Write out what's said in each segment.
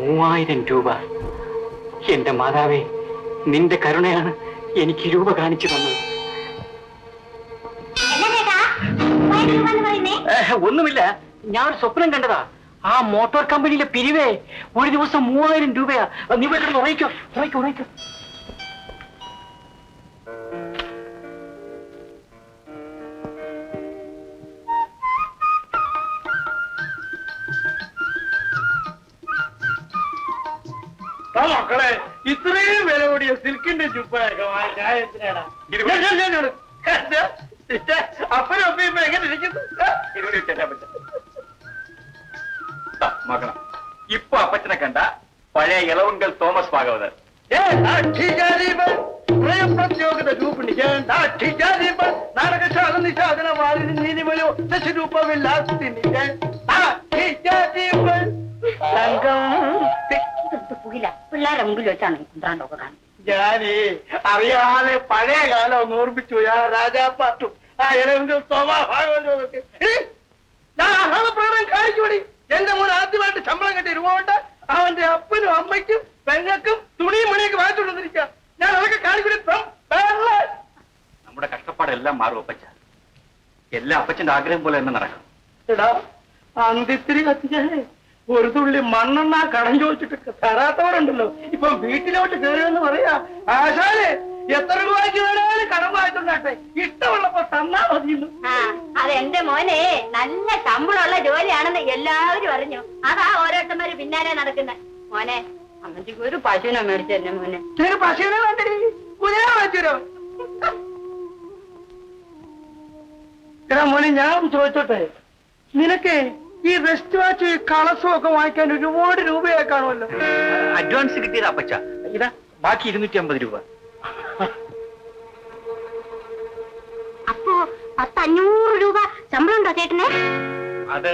മൂവായിരം രൂപ. എന്റെ മാതാവേ നിന്റെ കരുണയാണ് എനിക്ക് രൂപ കാണിച്ചു തന്നത്. ഒന്നുമില്ല. ഞാൻ ഒരു സ്വപ്നം കണ്ടതാ. ആ മോട്ടോർ കമ്പനിയിലെ പിരിവേ ഒരു ദിവസം മൂവായിരം രൂപയാ. നീ ഉറയിക്കോ ഉറയിക്കോ ഉറയിക്കോ മക്കളെ ഇത്രയും വില കൂടിയ സിൽക്കിന്റെ ചുപ്പൊക്കെ വാങ്ങിക്കാൻ എന്തിനാടാ ഇത് ഞാൻ- ഞാൻ- ഞാൻ- ഞാൻ- കണ്ടോ? ഇഷ്ട? അപ്പനും അപ്പയും ഇപ്പൊ എങ്ങനെ ഇരിക്കുന്നു ഇരുപത് വെച്ചാ പറ്റും മകണം ഇപ്പൊ അപ്പച്ചനെ കണ്ട പഴയ ഇളവുങ്കൽ തോമസ് ഭാഗവതർ ഏ, നാട്യജാലീപൻ, പ്രയോപ്രത്യോഗത രൂപിണികൻ, നാട്യജാലീപൻ, നാടകശാല നിഷാദന വാരിധി നീതിമലോ ദശരൂപമില്ലാത്തിനികൻ, നാട്യജാലീപൻ. തങ്കം പുകില പിള്ളേരെ മുമ്പിൽ വെച്ചാണ് കുന്ത്രാണ്ടൊക്കെ കാണുന്നത്? ഞാനേ അറിയാതെ പഴയ കാലം ഒന്ന് ഓർമ്മിച്ചു. ആ രാജാപ്പാട്ടും ആ ഇളവിന്റെ സ്വഭാവമൊക്കെ ഞാൻ ആഹ്ലാദപ്രകടനം കാണിച്ചുപടി എന്റെ മോൻ ആദ്യമായിട്ട് ശമ്പളം കിട്ടിയ രൂപ കൊണ്ട് അവന്റെ അപ്പനും അമ്മയ്ക്കും പെങ്ങൾക്കും തുണിയും മണിയൊക്കെ വാങ്ങിച്ചുകൊണ്ടിരിക്കുക ഞാൻ അതൊക്കെ കാണിക്കൂടി നമ്മുടെ കഷ്ടപ്പാടെല്ലാം മാറും അപ്പച്ച. എല്ലാം അപ്പച്ചന്റെ ആഗ്രഹം പോലെ തന്നെ നടക്കും. എടാ അന്തിത്തിരി കത്തിച്ചാലേ ഒരു തുള്ളി മണ്ണെണ്ണ കടം ചോദിച്ചിട്ട് തരാത്തവരുണ്ടല്ലോ. ഇപ്പൊ വീട്ടിലോട്ട് കയറിയെന്ന് പറയാ ആശാലെ എത്ര രൂപയ്ക്ക് വേണേലും കടം വാങ്ങിച്ചുണ്ടാട്ടെ ഇഷ്ടമുള്ളപ്പോ തന്നാ മതിയുള്ളൂ അതെന്റെ മോനെ നല്ല ശമ്പളമുള്ള ജോലിയാണെന്ന് എല്ലാവരും അറിഞ്ഞു. അതാ ഓരോരുത്തന്മാര് പിന്നാലെ നടക്കുന്നത് മോനെ അമ്മച്ചിക്ക് ഒരു പശുവിനെ മേടിച്ചു മോനെ. നിനക്ക് പശുവിനെ വേണ്ടി കുതിര എടാ മോനെ ഞാൻ ചോദിച്ചോട്ടെ. നിനക്ക് ഈ റെസ്റ്റ് വാച്ച് ഈ കളസും ഒക്കെ വാങ്ങിക്കാൻ ഒരുപാട് രൂപയായി കാണുമല്ലോ. അഡ്വാൻസ് കിട്ടിയത് അപ്പച്ച. ഇതാ ബാക്കി ഇരുന്നൂറ്റി അമ്പത് രൂപ. അപ്പോ പത്തഞ്ഞൂറ് രൂപ ശമ്പളം ഉണ്ടോ ചേട്ടനെ? അത്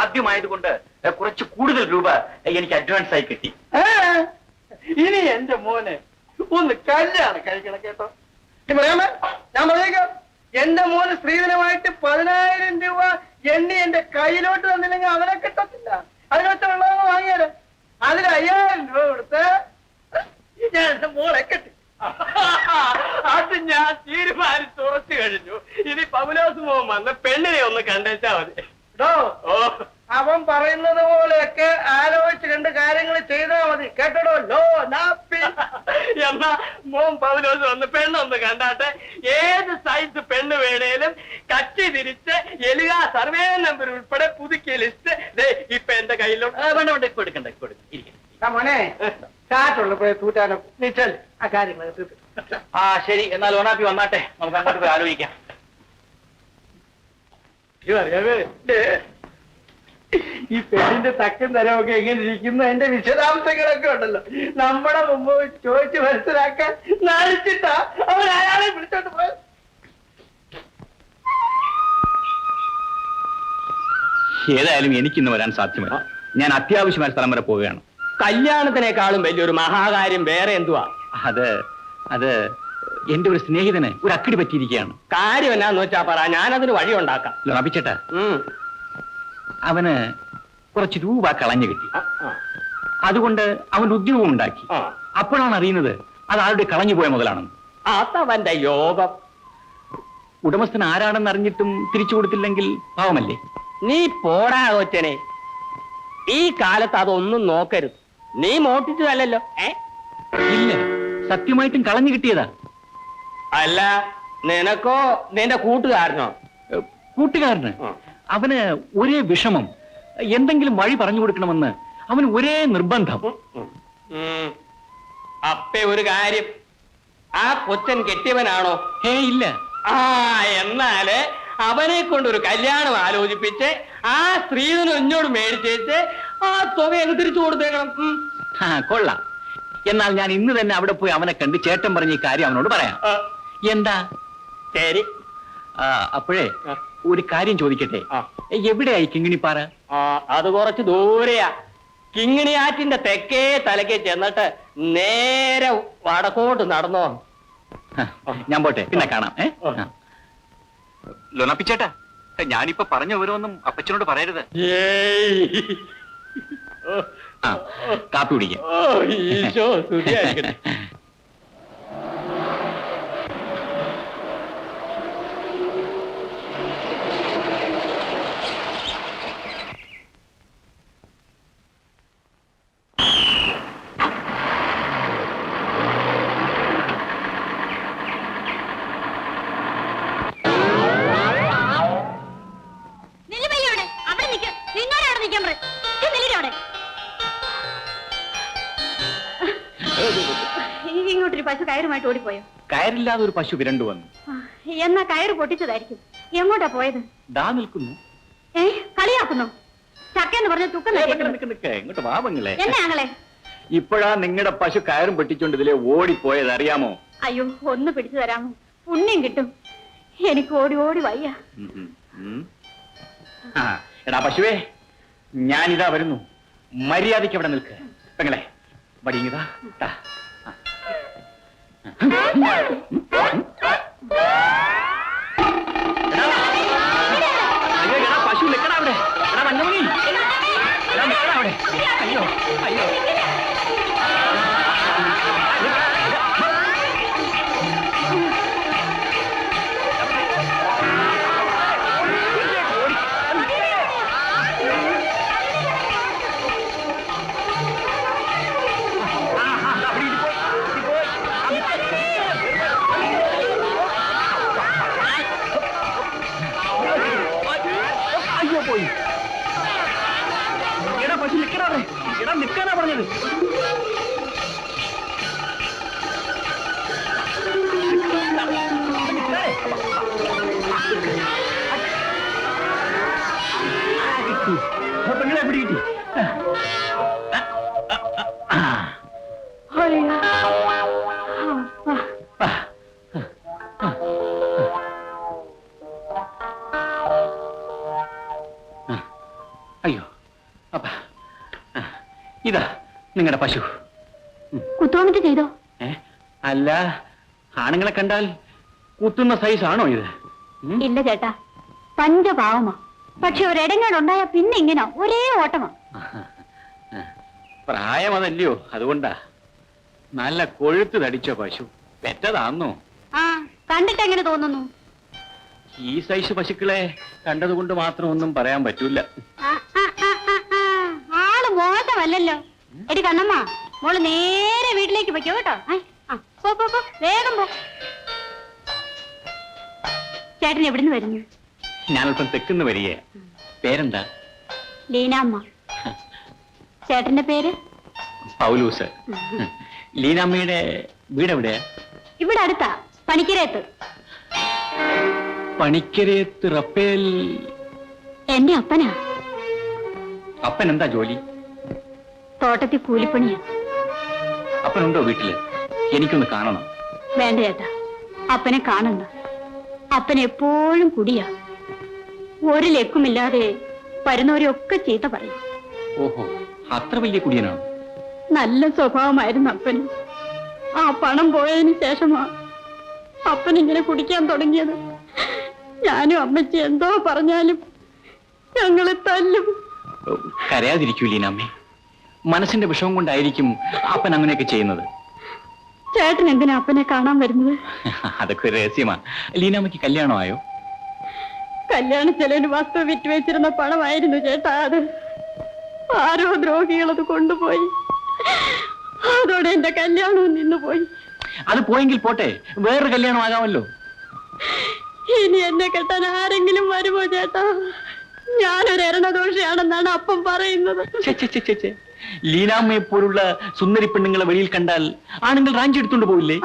ആദ്യമായതുകൊണ്ട് കുറച്ച് കൂടുതൽ രൂപ എനിക്ക് അഡ്വാൻസ് ആയി കിട്ടി. ഇനി എന്റെ മോനെ ഒന്ന് കല്യാണം കഴിക്കണം കേട്ടോ. ഞാൻ പറയാമേ? ഞാൻ പറഞ്ഞേക്കാം. എന്റെ മോന് സ്ത്രീധനമായിട്ട് പതിനായിരം രൂപ എണ്ണി എന്റെ കയ്യിലോട്ട് തന്നില്ലെങ്കിൽ അവനെ കിട്ടത്തില്ല. അതിനകത്ത് വെള്ളം വാങ്ങിയാലോ? അതിൽ അയ്യായിരം രൂപ കൊടുത്ത് ഞാൻ എന്റെ മോളെ കെട്ടി. അത് ഞാൻ തീരുമാനിച്ച് ഉറച്ചു കഴിഞ്ഞു. ഇനി പൗലോസ് മോൻ വന്ന് പെണ്ണിനെ ഒന്ന് കണ്ടേച്ചാ മതി. ഓ. അവൻ പറയുന്നത് പോലെയൊക്കെ ആലോചിച്ച് രണ്ട് കാര്യങ്ങൾ ചെയ്താൽ മതി. കേട്ടോ ലോ നാപ്പി എന്നാ മോൻ പതിനോസ് വന്ന് പെണ്ണൊന്ന് കണ്ടാട്ടെ. ഏത് സൈസ് പെണ്ണ് വേണേലും കച്ചി തിരിച്ച് എലുക സർവേ നമ്പർ ഉൾപ്പെടെ പുതുക്കിയ ലിസ്റ്റ് ഇപ്പൊ എന്റെ കയ്യിലുണ്ട് വേണ്ട വേണ്ട ഇപ്പൊ എടുക്കണ്ട ഇപ്പൊ എടുക്കണം. മോനെ കാറ്റുള്ളപ്പോഴേ തൂറ്റാനോ? നീ ചെൽ ആ കാര്യങ്ങൾ. ആ ശരി. എന്നാൽ ഓണാപ്പി വന്നാട്ടെ. നമുക്ക് അങ്ങോട്ട് പോയി ആലോചിക്കാം. അറിയാമേ ഈ പെണ്ണിന്റെ തക്കും തരമൊക്കെ എങ്ങനെ ഇരിക്കുന്നു? അതിന്റെ വിശദാംശങ്ങളൊക്കെ ഉണ്ടല്ലോ. നമ്മുടെ മുമ്പ് ചോദിച്ച് മനസ്സിലാക്കാൻ നാണിച്ചിട്ടാ അവൻ അയാളെ വിളിച്ചോണ്ട് പോയത്. ഏതായാലും എനിക്കിന്ന് വരാൻ സാധ്യമല്ല. ഞാൻ അത്യാവശ്യമായ സ്ഥലം വരെ പോവുകയാണ്. കല്യാണത്തിനേക്കാളും വലിയൊരു മഹാകാര്യം വേറെ എന്തുവാ? അത് അത് എന്റെ ഒരു സ്നേഹിതന് ഒരു അക്കിടി പറ്റിയിരിക്കുകയാണ്. കാര്യം എന്നാന്ന് വെച്ചാ പറ. ഞാനതിന് വഴി ഉണ്ടാക്കാം ലഭിച്ചേട്ടാ. അവന് കുറച്ച് രൂപ കളഞ്ഞു കിട്ടി. അതുകൊണ്ട് അവൻ ഉദ്യോഗം ഉണ്ടാക്കി. അപ്പോഴാണ് അറിയുന്നത് അത് ആരുടെ കളഞ്ഞു പോയ മുതലാണെന്ന്. അതവന്റെ യോഗം ഉടമസ്ഥൻ ആരാണെന്ന് അറിഞ്ഞിട്ടും തിരിച്ചു കൊടുത്തില്ലെങ്കിൽ പാവമല്ലേ? നീ പോടാ കൊച്ചനെ. ഈ കാലത്ത് അതൊന്നും നോക്കരുത്. നീ മോട്ടിച്ചതല്ലോ ഏ? ഇല്ല. സത്യമായിട്ടും കളഞ്ഞു കിട്ടിയതാ. അല്ല നിനക്കോ നിന്റെ കൂട്ടുകാരനോ? കൂട്ടുകാരന്. അവന് ഒരേ വിഷമം. എന്തെങ്കിലും വഴി പറഞ്ഞു കൊടുക്കണമെന്ന് അവന് ഒരേ നിർബന്ധം. അപ്പേ ഒരു കാര്യം. ആ കൊച്ചൻ കെട്ടിയവനാണോ? ഏ ഇല്ല. ആ എന്നാൽ അവനെ കൊണ്ട് ഒരു കല്യാണം ആലോചിപ്പിച്ച് ആ സ്ത്രീധനം എന്നോട് മേടിച്ചേച്ച് ആ തുക അങ്ങ് തിരിച്ചു കൊടുത്തേക്കണം. ആ കൊള്ളാം. എന്നാൽ ഞാൻ ഇന്ന് തന്നെ അവിടെ പോയി അവനെ കണ്ട് ചേട്ടൻ പറഞ്ഞ ഈ കാര്യം അവനോട് പറയാം. എന്താ? ശരി. അപ്പോഴേ. ഒരു കാര്യം ചോദിക്കട്ടെ. എവിടെയായി കിങ്ങിണിപ്പാറ? ആ അത് കുറച്ച് ദൂരെയാ. കിങ്ങിണിയാറ്റിന്റെ തെക്കേ തലക്ക് ചെന്നിട്ട് നേരെ വടക്കോട്ട് നടന്നോ. ഞാൻ പോട്ടെ പിന്നെ കാണാം. ലൊണപ്പിച്ചേട്ടാ ഞാനിപ്പോ പറഞ്ഞ ഓരോന്നും അപ്പച്ചനോട് പറയരുത്. ആ കാപ്പി കുടിക്കാം. പശു കയറുമായിട്ട് ഓടിപ്പോയോ? കയറില്ലാതെ ഒരു പശു വിരണ്ടു വന്നു. എന്നാ കയറ് പൊട്ടിച്ചതായിരിക്കും. എങ്ങോട്ടാ പോയത്? ദാ നിൽക്കുന്നു. ഏ കളിയാക്കുന്നു. ചക്കെന്ന് പറഞ്ഞ തുക്ക ഏ, നിക്ക് നശിക്കുന്നു. നിക്ക് നിക്ക്. ഇങ്ങോട്ട് വാവങ്ങളെ എന്നെ ആങ്ങളെ. ഇപ്പോഴാ നിങ്ങളുടെ പശു കയറും പെട്ടിച്ചോണ്ട് ഇതിലെ ഓടിപ്പോയത് അറിയാമോ അയ്യോ ഒന്ന് പിടിച്ചു തരാമോ? പുണ്യം കിട്ടും. എനിക്ക് ഓടി ഓടി വയ്യ. എടാ പശുവേ ഞാനിതാ വരുന്നു. മര്യാദയ്ക്ക് അവിടെ നിൽക്ക്. പെങ്ങളെ വടിങ്ങിതാ Huh? ഇതാ നിങ്ങളുടെ പശു. കുത്തുവന്നിട്ട് ചെയ്തോ? ഏ അല്ല ആണുങ്ങളെ കണ്ടാൽ കുത്തുന്ന സൈസ് ആണോ ഇത്? ഇല്ല ചേട്ടാ പഞ്ചപാവമാ. പക്ഷെ ഒരിടങ്ങാടുണ്ടായ പിന്നെ ഇങ്ങനെ ഒരേ ഓട്ടമാ. പ്രായം അതല്ലയോ അതുകൊണ്ടാ. നല്ല കൊഴുത്ത് തടിച്ച പശു പെറ്റതാന്നോ? ആ കണ്ടിട്ട് എങ്ങനെ തോന്നുന്നു? ഈ സൈസ് പശുക്കളെ കണ്ടതുകൊണ്ട് മാത്രം ഒന്നും പറയാൻ പറ്റൂല. ആ, മോശമല്ലല്ലോ എടി കണ്ണമ്മ മോൾ നേരെ വീട്ടിലേക്ക് വെക്കോ കേട്ടോ. ആ, പോ, പോ, പോ, വേഗം പോ. ചേട്ടൻ എവിടുന്ന് വരുന്നു? ഞാനല്പം തെക്കുന്ന് വരിക പേരെന്താ? ലീനാമ്മ. ചേട്ടന്റെ പേര്? പൗലൂസ്. ലീനാമ്മയുടെ വീടെവിടെയാ ഇവിടെ അടുത്താ പണിക്കരയത്ത്. പണിക്കരയത്ത് റപ്പേൽ എന്റെ അപ്പനാ. അപ്പൻ എന്താ ജോലി? തോട്ടത്തിൽ കൂലിപ്പണിയാ. അപ്പനുണ്ടോ വീട്ടിൽ? എനിക്കൊന്ന് കാണണം. വേണ്ട ചേട്ടാ അപ്പനെ കാണണ്ട. അപ്പൻ എപ്പോഴും കുടിയാ. ഒരു ലക്കുമില്ലാതെ വരുന്നവരെയൊക്കെ ചീത്ത പറയും. ഓഹോ അത്ര വലിയ കുടിയനാണ്? നല്ല സ്വഭാവമായിരുന്നു അപ്പന്. ആ പണം പോയതിന് ശേഷമാ അപ്പൻ ഇങ്ങനെ കുടിക്കാൻ തുടങ്ങിയത്. ഞാനും അമ്മച്ചി എന്തോ പറഞ്ഞാലും ഞങ്ങളെ തല്ലും. കരയാതിരിക്കൂലീനമ്മേ കരയാതിരിക്കൂ ലീനാമ്മേ മനസ്സിന്റെ വിഷമം കൊണ്ടായിരിക്കും അപ്പൻ അങ്ങനെയൊക്കെ ചെയ്യുന്നത്. ചേട്ടൻ എന്തിനാ അപ്പനെ കാണാൻ വരുന്നത്? അതൊക്കെ ഒരു രഹസ്യമാ. ലീനാമ്മയ്ക്ക് കല്യാണമായോ? കല്യാണ ചെലവിന് വസ്തു വെച്ചിരുന്ന പണമായിരുന്നു ചേട്ടാ അത്. ആരോ ദ്രോഹികളത് കൊണ്ടുപോയി. അതോടെ എന്റെ കല്യാണവും നിന്നുപോയി. അത് പോയെങ്കിൽ പോട്ടെ വേറൊരു കല്യാണം ആകാമല്ലോ ഇനി എന്നെ കെട്ടാൻ ആരെങ്കിലും വരുമോ ചേട്ടാ? ഞാനൊരു എരണദോഷിയാണെന്നാണ് അപ്പം പറയുന്നത്. ലീനാമ്മയെ പോലുള്ള സുന്ദരി പെണ്ണുങ്ങളെ വെളിയിൽ കണ്ടാൽ ആണുങ്ങൾ റാഞ്ചി എടുത്തോണ്ട് പോവില്ലേ?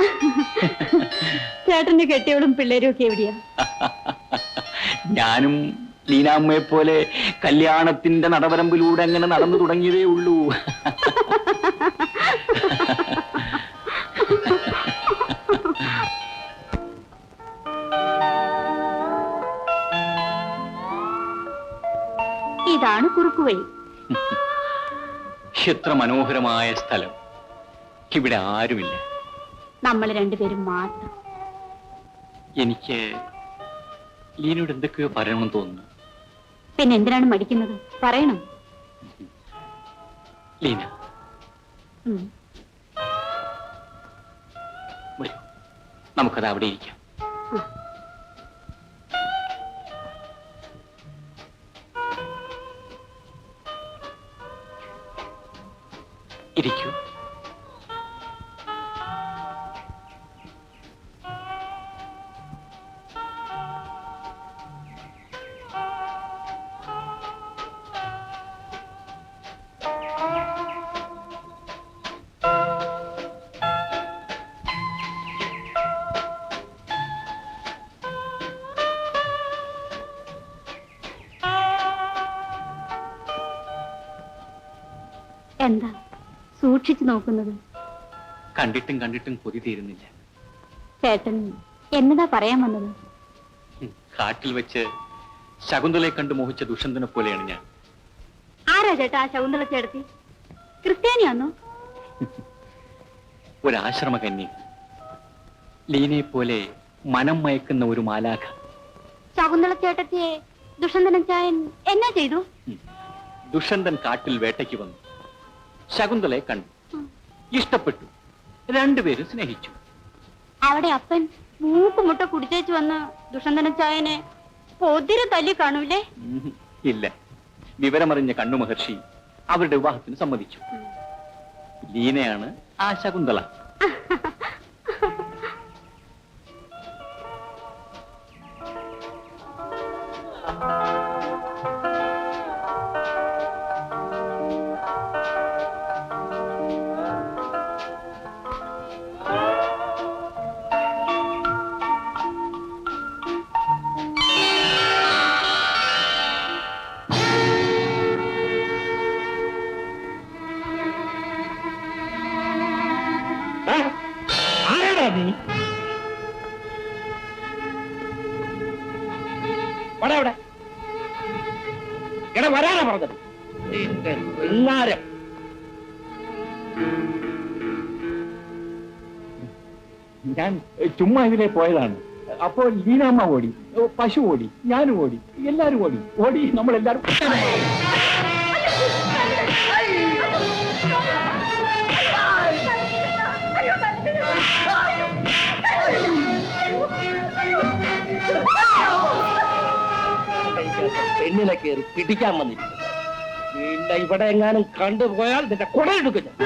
ചേട്ടന്റെ കെട്ടിയവളും പിള്ളേരും ഒക്കെ എവിടെയാ? ഞാനും ലീനാമ്മയെ പോലെ കല്യാണത്തിന്റെ നടവരമ്പിലൂടെ അങ്ങനെ നടന്നു തുടങ്ങിയതേ ഉള്ളൂ. ഇതാണ് കുറുക്കുവഴി. എത്ര മനോഹരമായ സ്ഥലം. ഇവിടെ ആരുമില്ല. നമ്മൾ രണ്ടുപേരും മാത്രം. എനിക്ക് ലീനോട് എന്തൊക്കെയോ പറയണമെന്ന് തോന്നുന്നു. പിന്നെ എന്തിനാണ് മടിക്കുന്നത്? പറയണം. ലീന. ഉം. വരൂ. നമുക്കത് അവിടെ ഇരിക്കാം. ഇരിക്കൂ. എന്താ? സൂക്ഷിച്ചു നോക്കുന്നത്. കണ്ടിട്ടും കണ്ടിട്ടും കൊതി തീരുന്നില്ല. ചേട്ടൻ എന്നതാ പറയാൻ വന്നത്? കാട്ടിൽ വെച്ച് ശകുന്തളയെ കണ്ടു മോഹിച്ച ദുഷന്തനെ പോലെയാണ് ഞാൻ. ആരാ ചേട്ടാ ആ ശകുന്തള ചേട്ടത്തി? ക്രിസ്ത്യാനിയാന്നോ ഒരാശ്രമ കന്യ ലീനയെ പോലെ മനം മയക്കുന്ന ഒരു മാലാഖ. ശകുന്തള ചേട്ടത്തിയെ ദുഷന്തനൻ ചായൻ എന്നാ ചെയ്തു? ദുഷന്തൻ കാട്ടിൽ വേട്ടയ്ക്ക് വന്നു. ശകുന്തളയെ കണ്ടു. ഇഷ്ടപ്പെട്ടു. രണ്ടുപേരും സ്നേഹിച്ചു. അവിടെ അപ്പൻ മൂക്കുമുട്ട കുടിച്ചേച്ചു വന്ന് ദുഷന്തന ചായനെ പൊതിരെ തല്ലി കാണൂലേ? ഇല്ല. വിവരമറിഞ്ഞ കണ്ണു മഹർഷി അവരുടെ വിവാഹത്തിന് സമ്മതിച്ചു. ലീനയാണ് ആ ശകുന്തള. നിന്റെ ഞാൻ ചുമ്മാ ഇതിലെ പോയതാണ്. അപ്പോൾ ലീനാമ്മ ഓടി പശു ഓടി ഞാനും ഓടി എല്ലാരും ഓടി. ഓടി നമ്മളെല്ലാരും. പെണ്ണിനെ കയറി പിടിക്കാൻ വന്നിരിക്കുന്നു. നിന്നെ ഇവിടെ എങ്ങാനും കണ്ടുപോയാൽ നിന്റെ കുടയെടുക്കും എടുക്കുന്നു.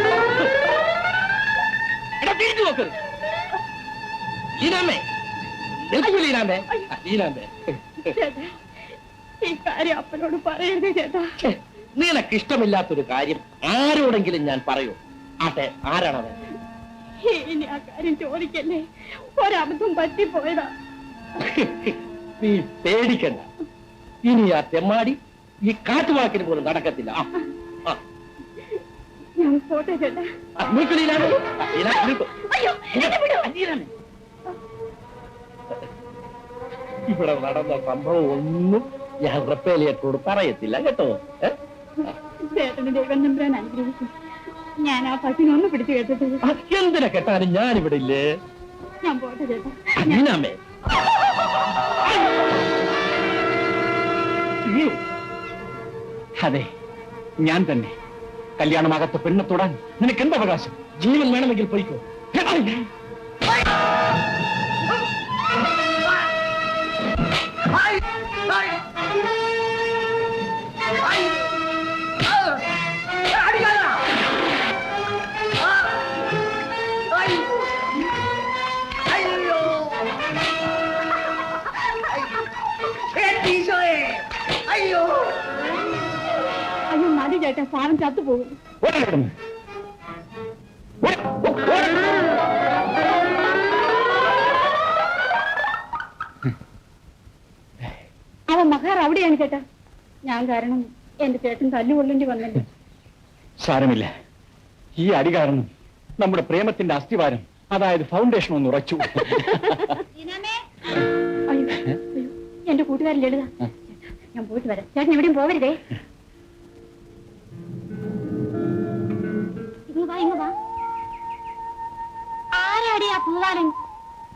എടാ തിരിച്ചു നോക്ക്. നിൽക്കൂ ഈ കാര്യം അപ്പനോട് പറയരുത് ചേട്ടാ. നിനക്ക് ഇഷ്ടമില്ലാത്തൊരു കാര്യം ആരോടെങ്കിലും ഞാൻ പറയൂ. ആട്ടെ ആരാണത് ഇനി ആ കാര്യം ചോദിക്കല്ലേ? ഒരബദ്ധം പറ്റിപ്പോയതാ. നീ പേടിക്കണ്ട. ഇനി ആ തെമ്മാടി ഈ കാട്ടുവാക്കിന് പോലും നടക്കത്തില്ല. ഇവിടെ നടന്ന സംഭവം ഒന്നും ഞാൻ റപ്പേലിയത്തോട് പറയത്തില്ല കേട്ടോ? ഞാൻ ആ പശുവിനൊന്ന് പിടിച്ചു കേട്ടിട്ട്. എന്തിനാ കേട്ടാലും ഞാനിവിടെ ഇല്ലേ? ഞാൻ പോട്ടെ ചേട്ടാ. അതെ ഞാൻ തന്നെ കല്യാണമാകാത്ത പെണ്ണെ തൊടാൻ നിനക്ക് എന്ത് അവകാശം ജീവൻ വേണമെങ്കിൽ പോയിക്കോ അയ്യോ ചേട്ടാ സാധനം ചത്തുപോകും. അവൻ മഹാർ അവിടെയാണ് കേട്ട ഞാൻ കാരണം എന്റെ ചേട്ടൻ തല്ലുകൊള്ളേണ്ടി വന്നല്ലോ. സാരമില്ല. ഈ അടി കാരണം നമ്മുടെ പ്രേമത്തിന്റെ അസ്ഥിവാരം അതായത് ഫൗണ്ടേഷൻ ഒന്ന് ഉറച്ചു. എന്റെ കൂട്ടുകാരൻ ലളിത ഞാൻ പോയിട്ട് വരാം. ചേട്ടൻ എവിടെയും പോവരുതേ. ആരാടി ആ പൂവാലൻ?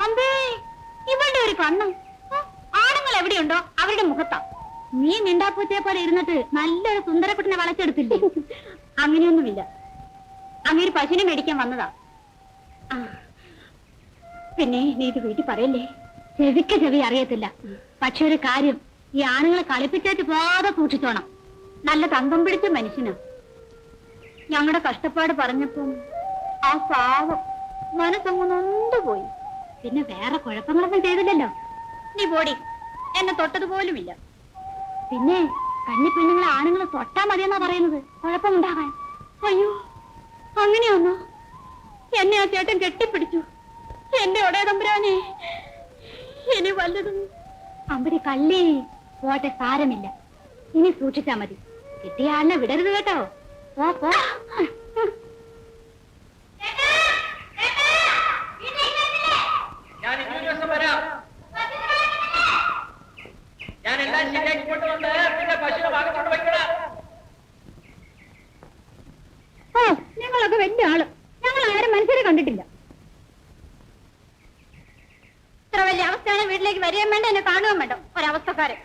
അമ്പേ ഇവളുടെ ഒരു കണ്ണ്. ആണുങ്ങൾ എവിടെയുണ്ടോ അവരുടെ മുഖത്താ. നീ മിണ്ടാപ്പൂച്ചയെ പോലെ ഇരുന്നിട്ട് നല്ലൊരു സുന്ദരക്കുട്ടിനെ വളച്ചെടുത്തില്ലേ? അങ്ങനെയൊന്നുമില്ല. അങ്ങനെ പശുവിനെ മേടിക്കാൻ വന്നതാ. പിന്നെ നീ ഇത് വീട്ടിൽ പറയല്ലേ? ചെവിക്ക് ചെവി അറിയത്തില്ല. പക്ഷെ ഒരു കാര്യം ഈ ആണുങ്ങളെ കളിപ്പിച്ചേറ്റ് പോകാതെ സൂക്ഷിച്ചോണം. നല്ല തങ്കം പിടിച്ച മനുഷ്യനാ. ഞങ്ങളുടെ കഷ്ടപ്പാട് പറഞ്ഞപ്പം ആ പാവം മനസ്സങ്ങ് പോയി പിന്നെ വേറെ കുഴപ്പങ്ങളൊന്നും ചെയ്തില്ലല്ലോ. നീ പോടി. എന്നെ തൊട്ടതുപോലുമില്ല. പിന്നെ കന്നി പെണ്ണുങ്ങളെ ആണുങ്ങളെ തൊട്ടാ മതിയെന്നാ പറയുന്നത്. കുഴപ്പമുണ്ടാകാൻ. അയ്യോ അങ്ങനെയൊന്നോ? എന്നെ ആ ചേട്ടൻ കെട്ടിപ്പിടിച്ചു. എന്റെ ഒടേ തമ്പുരാനെ ഇനി വല്ലതും. അമ്പടി കല്ലേ പോട്ടെ സാരമില്ല. ഇനി സൂക്ഷിച്ചാ മതി. കിട്ടിയ ആളിനെ വിടരുത് കേട്ടോ. നിങ്ങളൊക്കെ വലിയ ആൾ. ഞങ്ങൾ ആരും മനുഷ്യരെ കണ്ടിട്ടില്ല. ഇത്ര വലിയ അവസ്ഥയാണ് വീട്ടിലേക്ക് വരികയും വേണ്ട എന്നെ കാണുകയും വേണ്ട. ഒരവസ്ഥക്കാരെ